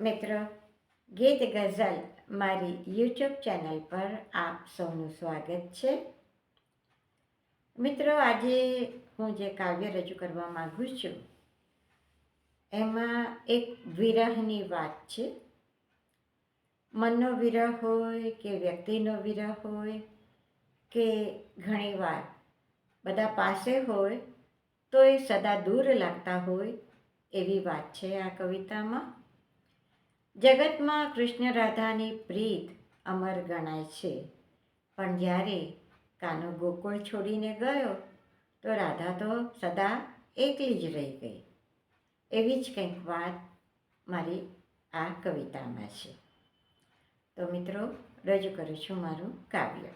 મિત્રો, ગીત ગઝલ મારી યુટ્યુબ ચેનલ પર આપ સૌનું સ્વાગત છે. મિત્રો, આજે હું જે કાવ્ય રજૂ કરવા માગું છું, એમાં એક વિરહની વાત છે. મનનો વિરહ હોય કે વ્યક્તિનો વિરહ હોય કે ઘણીવાર બધા પાસે હોય તો એ સદા દૂર લાગતા હોય એવી વાત છે આ કવિતામાં. જગતમાં કૃષ્ણ રાધાની પ્રીત અમર ગણાય છે. પણ જ્યારે કાનો ગોકુળ છોડીને ગયો, તો રાધા તો સદા એકલી જ રહી ગઈ. એવી જ કંઈક વાત મારી આ કવિતામાં છે. તો મિત્રો, રજૂ કરું છું મારું કાવ્ય.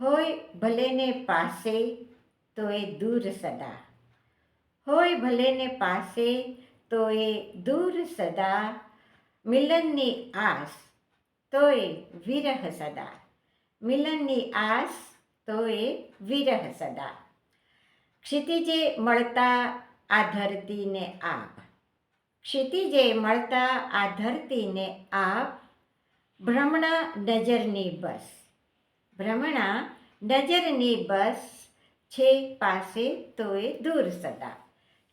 હોય ભલે ને પાસે, તો એ દૂર સદા. હોય ભલે ને પાસે તો એ દૂર સદા મિલનની આસ તો એ વિરહ સદા. મિલનની આસ તો એ વિરહ સદા. ક્ષિતિજે મળતા આ ધરતીને આપ. ક્ષિતિજે મળતા આ ધરતીને આપ ભ્રમણા નજરની બસ. ભ્રમણા નજરની બસ છે પાસે તોય દૂર સદા.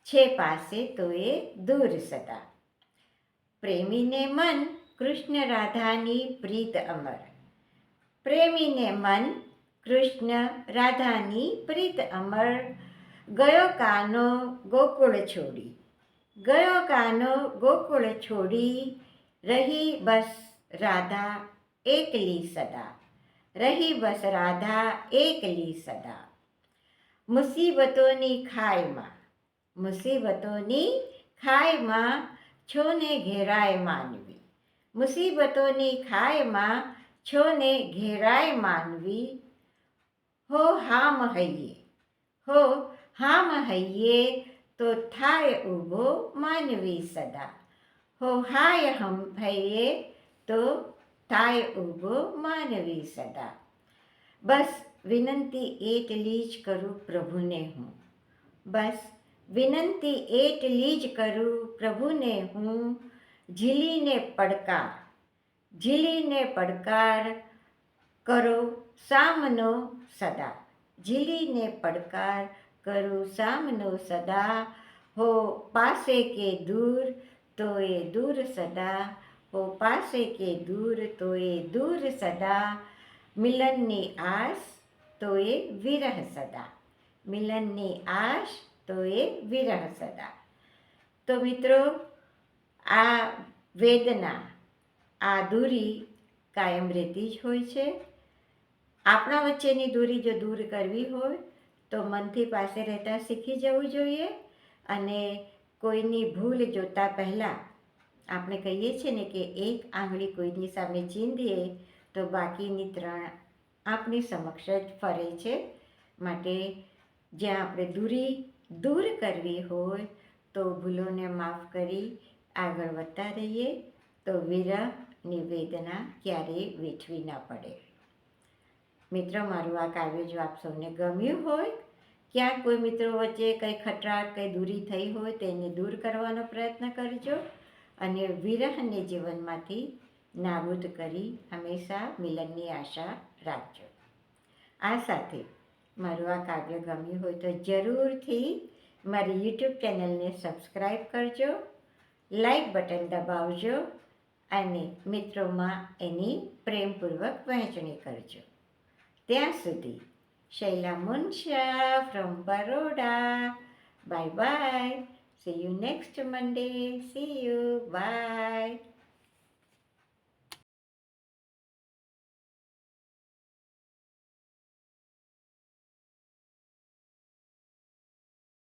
છે પાસે તો એ દૂર સદા. પ્રેમીને મન કૃષ્ણ રાધાની પ્રીત અમર. પ્રેમીને મન કૃષ્ણ રાધાની પ્રીત અમર. ગયો કાનો ગોકુળ છોડી. ગયો કાનો ગોકુળ છોડી. રહી બસ રાધા એકલી સદા. રહી બસ રાધા એકલી સદા. મુસીબતોની ખાઈમાં મુસીબતોની ખાઈમાં છોને ઘેરાય માનવી. મુસીબતોની ખાઈમાં છોને ઘેરાય માનવી. હો હામ હૈયે, હો હામ હૈયે તો થાય ઊભો માનવી સદા. હો હાય હમ હૈયે તો થાય ઊભો માનવી સદા. બસ વિનંતી એટલી જ કરું પ્રભુને હું. બસ વિનંતી એટલી જ કરું, પ્રભુને હું ઝીલીને પડકાર ઝીલીને પડકાર કરો સામનો સદા, ઝીલીને પડકાર કરું સામનો સદા, હો પાસે કે દૂર તો એ દૂર સદા, હો પાસે કે દૂર તો એ દૂર સદા, મિલનની આસ તો એ વિરહ સદા, મિલનની આશ તો એ વિરહ સદા. તો મિત્રો, આ વેદના, આ દૂરી કાયમ રહેતી જ હોય છે. આપણા વચ્ચેની દૂરી જો દૂર કરવી હોય, તો મનથી પાસે રહેતા શીખી જવું જોઈએ અને કોઈની ભૂલ જોતા પહેલાં આપણે કહીએ છીએ ને કે એક આંગળી કોઈની સામે ચીંધીએ, તો બાકીની ત્રણ આપણી સમક્ષ જ ફરે છે. માટે જ્યાં આપણે દૂરી દૂર કરવી હોય તો ભૂલોને માફ કરી આગળ વધતા રહીએ તો વિરહની વેદના ક્યારેય વેઠવી ના પડે. મિત્રો, મારું આ કાવ્ય જો આપ સૌને ગમ્યું હોય, ક્યાંક કોઈ મિત્રો વચ્ચે કંઈ ખટરાટ, કંઈ દૂરી થઈ હોય તેને દૂર કરવાનો પ્રયત્ન કરજો અને વિરહને જીવનમાંથી નાબૂદ કરી હંમેશા મિલનની આશા રાખજો. આ સાથે મારું આ કાવ્ય ગમ્યું હોય તો જરૂરથી મારી યુટ્યુબ ચેનલને સબસ્ક્રાઈબ કરજો લાઈક બટન દબાવજો અને મિત્રોમાં એની પ્રેમપૂર્વક વહેંચણી કરજો. ત્યાં સુધી Shaila Munsha from Baroda bye bye see you next Monday see you bye